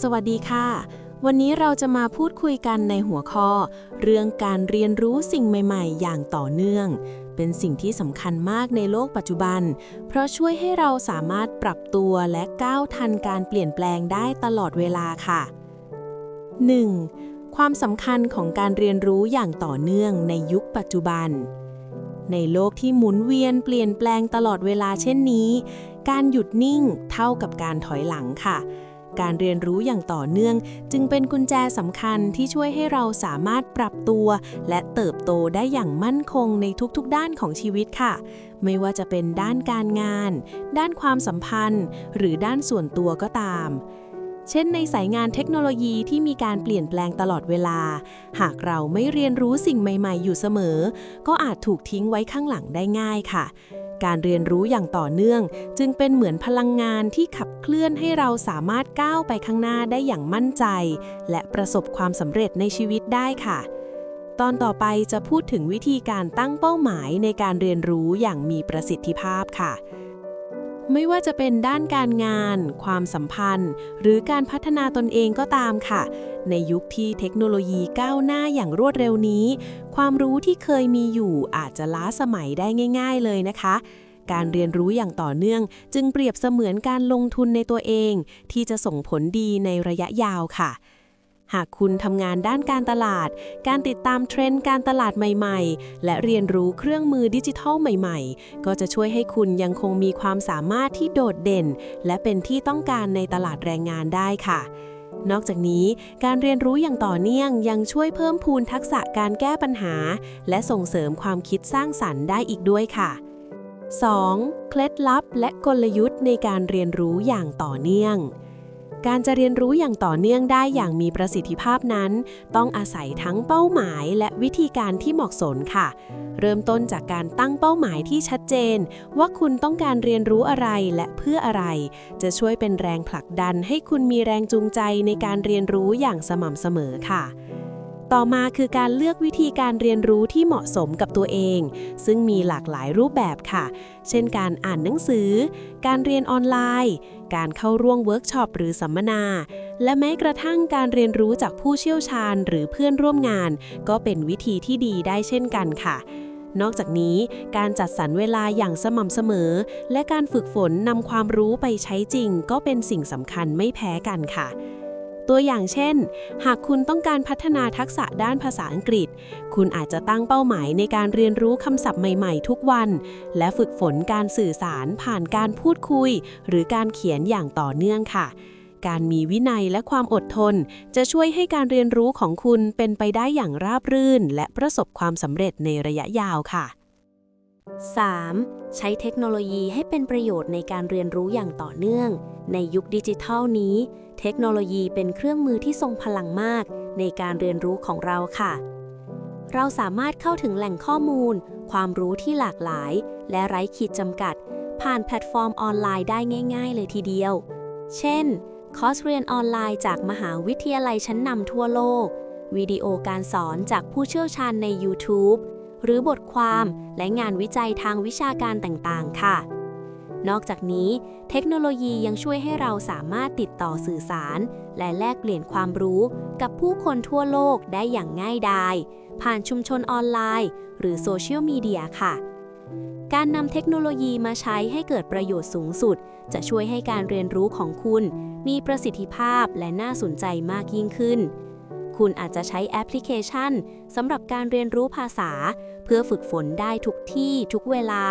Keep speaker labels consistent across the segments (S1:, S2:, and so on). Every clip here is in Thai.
S1: สวัสดีค่ะ วันนี้เราจะมาพูดคุยกันในหัวข้อ เรื่องการเรียนรู้สิ่งใหม่ๆ อย่างต่อเนื่อง เป็นสิ่งที่สำคัญมากในโลกปัจจุบัน เพราะช่วยให้เราสามารถปรับตัวและก้าวทันการเปลี่ยนแปลงได้ตลอดเวลาค่ะ 1. ความสำคัญของการเรียนรู้อย่างต่อเนื่องในยุคปัจจุบัน ในโลกที่หมุนเวียนเปลี่ยนแปลงตลอดเวลาเช่นนี้ การหยุดนิ่งเท่ากับการถอยหลังค่ะ การเรียนรู้อย่างต่อเนื่อง จึงเป็นกุญแจสำคัญที่ช่วยให้เราสามารถปรับตัว และเติบโตได้อย่างมั่นคงในทุกๆ ด้านของชีวิตค่ะ ไม่ว่าจะเป็นด้านการงาน ด้านความสัมพันธ์ หรือด้านส่วนตัวก็ตามเช่นในสายงานเทคโนโลยีที่มีการเปลี่ยนแปลงตลอดเวลา หากเราไม่เรียนรู้สิ่งใหม่ ๆ อยู่เสมอ ก็อาจถูกทิ้งไว้ข้างหลังได้ง่ายค่ะ การเรียนรู้อย่างต่อเนื่อง จึงเป็นเหมือนพลังงานที่ขับเคลื่อนให้เราสามารถก้าวไปข้างหน้าได้อย่างมั่นใจ และประสบความสำเร็จในชีวิตได้ค่ะ ตอนต่อไปจะพูดถึงวิธีการตั้งเป้าหมายในการเรียนรู้อย่างมีประสิทธิภาพค่ะ ไม่ว่าจะเป็นด้านการงาน ความสัมพันธ์ หรือการพัฒนาตนเองก็ตามค่ะ ในยุคที่เทคโนโลยีก้าวหน้าอย่างรวดเร็วนี้ ความรู้ที่เคยมีอยู่อาจจะล้าสมัยได้ง่าย ๆ เลยนะคะ การเรียนรู้อย่างต่อเนื่อง จึงเปรียบเสมือนการลงทุนในตัวเอง ที่จะส่งผลดีในระยะยาวค่ะ หากคุณทำงานด้านการตลาด การติดตามเทรนด์การตลาดใหม่ๆ และเรียนรู้เครื่องมือดิจิทัลใหม่ๆ ก็จะช่วยให้คุณยังคงมีความสามารถที่โดดเด่น และเป็นที่ต้องการในตลาดแรงงานได้ค่ะนอกจากนี้การเรียนรู้อย่างต่อเนื่องยังช่วยเพิ่มพูนทักษะการแก้ปัญหา และส่งเสริมความคิดสร้างสรรค์ได้อีกด้วยค่ะ 2. เคล็ดลับและกลยุทธ์ในการเรียนรู้อย่างต่อเนื่อง การจะเรียนรู้อย่างต่อเนื่องได้อย่างมีประสิทธิภาพนั้น ต้องอาศัยทั้งเป้าหมายและวิธีการที่เหมาะสมค่ะ เริ่มต้นจากการตั้งเป้าหมายที่ชัดเจน ว่าคุณต้องการเรียนรู้อะไรและเพื่ออะไร จะช่วยเป็นแรงผลักดันให้คุณมีแรงจูงใจในการเรียนรู้อย่างสม่ำเสมอค่ะ ต่อมาคือการเลือกวิธีการเรียนรู้ที่เหมาะสมกับตัวเอง ซึ่งมีหลากหลายรูปแบบค่ะ เช่นการอ่านหนังสือ การเรียนออนไลน์ การเข้าร่วมเวิร์กช็อปหรือสัมมนา และแม้กระทั่งการเรียนรู้จากผู้เชี่ยวชาญหรือเพื่อนร่วมงาน ก็เป็นวิธีที่ดีได้เช่นกันค่ะนอกจากนี้การจัดสรรเวลาอย่างสม่ำเสมอ และการฝึกฝนนำความรู้ไปใช้จริง ก็เป็นสิ่งสำคัญไม่แพ้กันค่ะ ตัวอย่างเช่น หากคุณต้องการพัฒนาทักษะด้านภาษาอังกฤษ คุณอาจจะตั้งเป้าหมายในการเรียนรู้คำศัพท์ใหม่ ๆ ทุกวัน และฝึกฝนการสื่อสารผ่านการพูดคุย หรือการเขียนอย่างต่อเนื่องค่ะ การมีวินัยและความอดทน จะช่วยให้การเรียนรู้ของคุณเป็นไปได้อย่างราบรื่น และประสบความสำเร็จในระยะยาวค่ะ
S2: 3. ใช้เทคโนโลยีให้เป็นประโยชน์ในการเรียนรู้อย่างต่อเนื่อง ในยุคดิจิทัลนี้ เทคโนโลยีเป็นเครื่องมือที่ทรงพลังมาก ในการเรียนรู้ของเราค่ะ เราสามารถเข้าถึงแหล่งข้อมูล ความรู้ที่หลากหลาย และไร้ขีดจำกัด ผ่านแพลตฟอร์มออนไลน์ได้ง่าย ๆ เลยทีเดียว เช่น คอร์สเรียนออนไลน์จากมหาวิทยาลัยชั้นนำทั่วโลก วิดีโอการสอนจากผู้เชี่ยวชาญใน YouTube หรือบทความและงานวิจัยทางวิชาการต่างๆ ค่ะ นอกจากนี้ เทคโนโลยียังช่วยให้เราสามารถติดต่อสื่อสาร และแลกเปลี่ยนความรู้กับผู้คนทั่วโลกได้อย่างง่ายดายผ่านชุมชนออนไลน์ หรือโซเชียลมีเดียค่ะ การนำเทคโนโลยีมาใช้ให้เกิดประโยชน์สูงสุด จะช่วยให้การเรียนรู้ของคุณ มีประสิทธิภาพและน่าสนใจมากยิ่งขึ้น คุณอาจจะใช้แอปพลิเคชันสำหรับการเรียนรู้ภาษา เพื่อฝึกฝนได้ทุกที่ทุกเวลา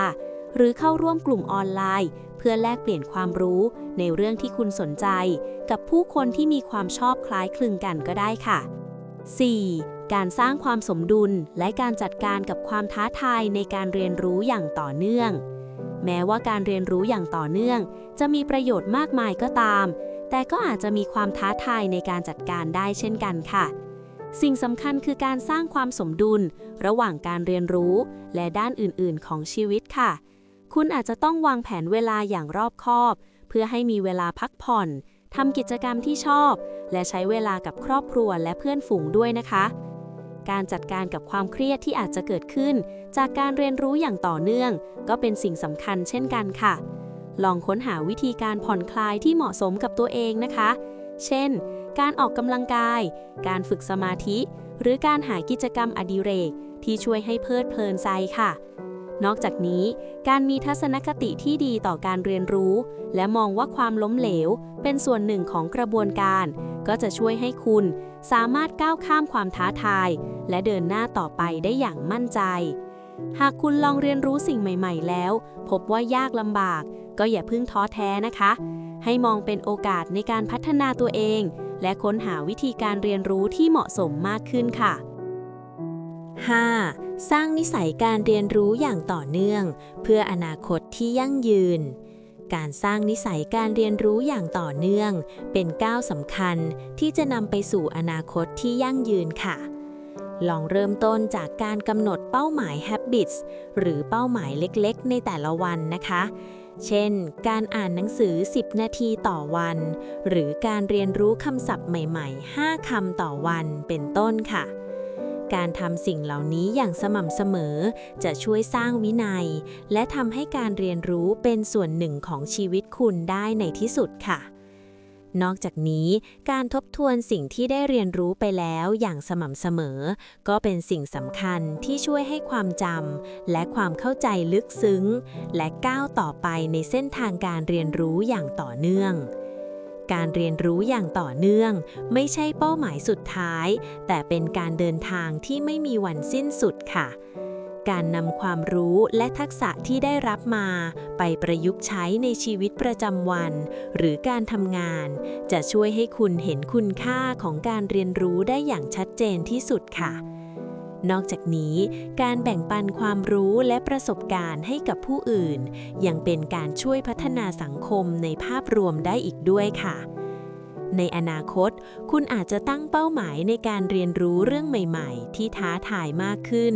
S2: หรือเข้าร่วมกลุ่มออนไลน์ เพื่อแลกเปลี่ยนความรู้ในเรื่องที่คุณสนใจ กับผู้คนที่มีความชอบคล้ายคลึงกันก็ได้ค่ะ 4. การสร้างความสมดุลและการจัดการกับความท้าทายในการเรียนรู้อย่างต่อเนื่อง แม้ว่าการเรียนรู้อย่างต่อเนื่อง จะมีประโยชน์มากมายก็ตาม แต่ก็อาจจะมีความท้าทายในการจัดการได้เช่นกันค่ะสิ่งสำคัญคือการสร้างความสมดุล ระหว่างการเรียนรู้ และด้านอื่น ๆ ของชีวิตค่ะ คุณอาจจะต้องวางแผนเวลาอย่างรอบคอบ เพื่อให้มีเวลาพักผ่อนทำกิจกรรมที่ชอบ และใช้เวลากับครอบครัวและเพื่อนฝูงด้วยนะคะ การจัดการกับความเครียดที่อาจจะเกิดขึ้น จากการเรียนรู้อย่างต่อเนื่อง ก็เป็นสิ่งสำคัญเช่นกันค่ะ ลองค้นหาวิธีการผ่อนคลายที่เหมาะสมกับตัวเองนะคะ เช่น การออกกำลังกาย การฝึกสมาธิ หรือการหากิจกรรมอดิเรกที่ช่วยให้เพลิดเพลินใจค่ะ นอกจากนี้ การมีทัศนคติที่ดีต่อการเรียนรู้ และมองว่าความล้มเหลว เป็นส่วนหนึ่งของกระบวนการ ก็จะช่วยให้คุณ สามารถก้าวข้ามความท้าทาย และเดินหน้าต่อไปได้อย่างมั่นใจ หากคุณลองเรียนรู้สิ่งใหม่ ๆ แล้ว พบว่ายากลำบาก ก็อย่าเพิ่งท้อแท้นะคะ ให้มองเป็นโอกาสในการพัฒนาตัวเอง และค้นหาวิธีการเรียนรู้ที่เหมาะสมมากขึ้นค่ะ
S1: 5. สร้างนิสัยการเรียนรู้อย่างต่อเนื่อง เพื่ออนาคตที่ยั่งยืน การสร้างนิสัยการเรียนรู้อย่างต่อเนื่อง เป็นก้าวสำคัญที่จะนำไปสู่อนาคตที่ยั่งยืนค่ะ ลองเริ่มต้นจากการกำหนดเป้าหมาย habits หรือเป้าหมายเล็กๆ ในแต่ละวันนะคะเช่น การอ่านหนังสือ 10 นาทีต่อวัน หรือการเรียนรู้คำศัพท์ใหม่ ๆ 5 คำต่อวัน เป็นต้นค่ะ การทำสิ่งเหล่านี้อย่างสม่ำเสมอ จะช่วยสร้างวินัย และทำให้การเรียนรู้เป็นส่วนหนึ่งของชีวิตคุณได้ในที่สุดค่ะ นอกจากนี้ การทบทวนสิ่งที่ได้เรียนรู้ไปแล้วอย่างสม่ำเสมอ ก็เป็นสิ่งสำคัญที่ช่วยให้ความจำและความเข้าใจลึกซึ้ง และก้าวต่อไปในเส้นทางการเรียนรู้อย่างต่อเนื่อง การเรียนรู้อย่างต่อเนื่อง ไม่ใช่เป้าหมายสุดท้าย แต่เป็นการเดินทางที่ไม่มีวันสิ้นสุดค่ะ การนำความรู้และทักษะที่ได้รับมา ไปประยุกต์ใช้ในชีวิตประจำวัน หรือการทำงาน จะช่วยให้คุณเห็นคุณค่าของการเรียนรู้ได้อย่างชัดเจนที่สุดค่ะ นอกจากนี้การแบ่งปันความรู้และประสบการณ์ให้กับผู้อื่น ยังเป็นการช่วยพัฒนาสังคมในภาพรวมได้อีกด้วยค่ะในอนาคต คุณอาจจะตั้งเป้าหมายในการเรียนรู้เรื่องใหม่ๆ ที่ท้าทายมากขึ้น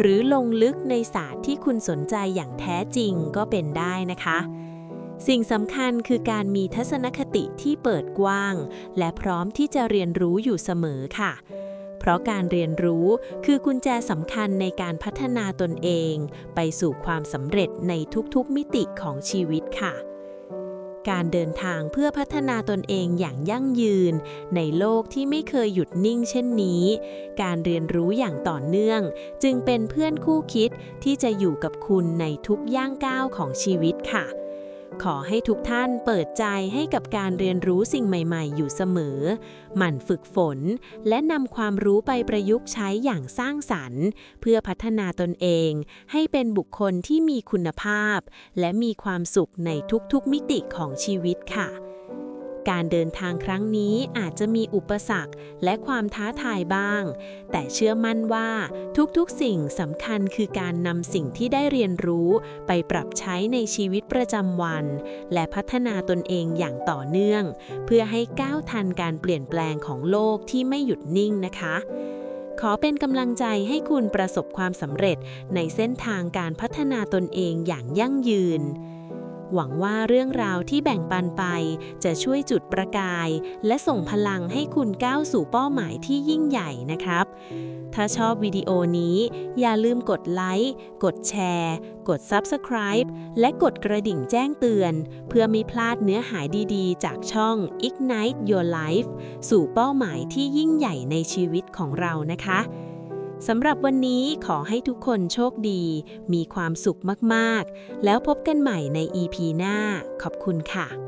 S1: หรือลงลึกในศาสตร์ที่คุณสนใจอย่างแท้จริงก็เป็นได้นะคะ สิ่งสำคัญคือการมีทัศนคติที่เปิดกว้าง และพร้อมที่จะเรียนรู้อยู่เสมอค่ะ เพราะการเรียนรู้คือกุญแจสำคัญในการพัฒนาตนเอง ไปสู่ความสำเร็จในทุกๆมิติของชีวิตค่ะ การเดินทางเพื่อพัฒนาตนเองอย่างยั่งยืน ในโลกที่ไม่เคยหยุดนิ่งเช่นนี้ การเรียนรู้อย่างต่อเนื่อง จึงเป็นเพื่อนคู่คิดที่จะอยู่กับคุณในทุกย่างก้าวของชีวิตค่ะ ขอให้ทุกท่านเปิดใจให้กับการเรียนรู้สิ่งใหม่ๆ อยู่เสมอ หมั่นฝึกฝน และนำความรู้ไปประยุกต์ใช้อย่างสร้างสรรค์ เพื่อพัฒนาตนเอง ให้เป็นบุคคลที่มีคุณภาพ และมีความสุขในทุกๆมิติของชีวิตค่ะ การเดินทางครั้งนี้อาจจะมีอุปสรรคและความท้าทายบ้าง แต่เชื่อมั่นว่าทุกๆสิ่งสำคัญคือการนำสิ่งที่ได้เรียนรู้ไปปรับใช้ในชีวิตประจำวัน และพัฒนาตนเองอย่างต่อเนื่อง เพื่อให้ก้าวทันการเปลี่ยนแปลงของโลกที่ไม่หยุดนิ่งนะคะขอเป็นกำลังใจให้คุณประสบความสำเร็จในเส้นทางการพัฒนาตนเองอย่างยั่งยืน หวังว่าเรื่องราวที่แบ่งปันไป จะช่วยจุดประกาย และส่งพลังให้คุณก้าวสู่เป้าหมายที่ยิ่งใหญ่นะครับ ถ้าชอบวิดีโอนี้ อย่าลืมกดไลค์ กดแชร์ กด Subscribe และกดกระดิ่งแจ้งเตือน เพื่อไม่พลาดเนื้อหาดีๆ จากช่อง Ignite Your Life สู่เป้าหมายที่ยิ่งใหญ่ในชีวิตของเรานะคะ สำหรับวันนี้ขอให้ทุกคนโชคดี มีความสุขมาก ๆ แล้วพบกันใหม่ใน EP หน้า ขอบคุณค่ะ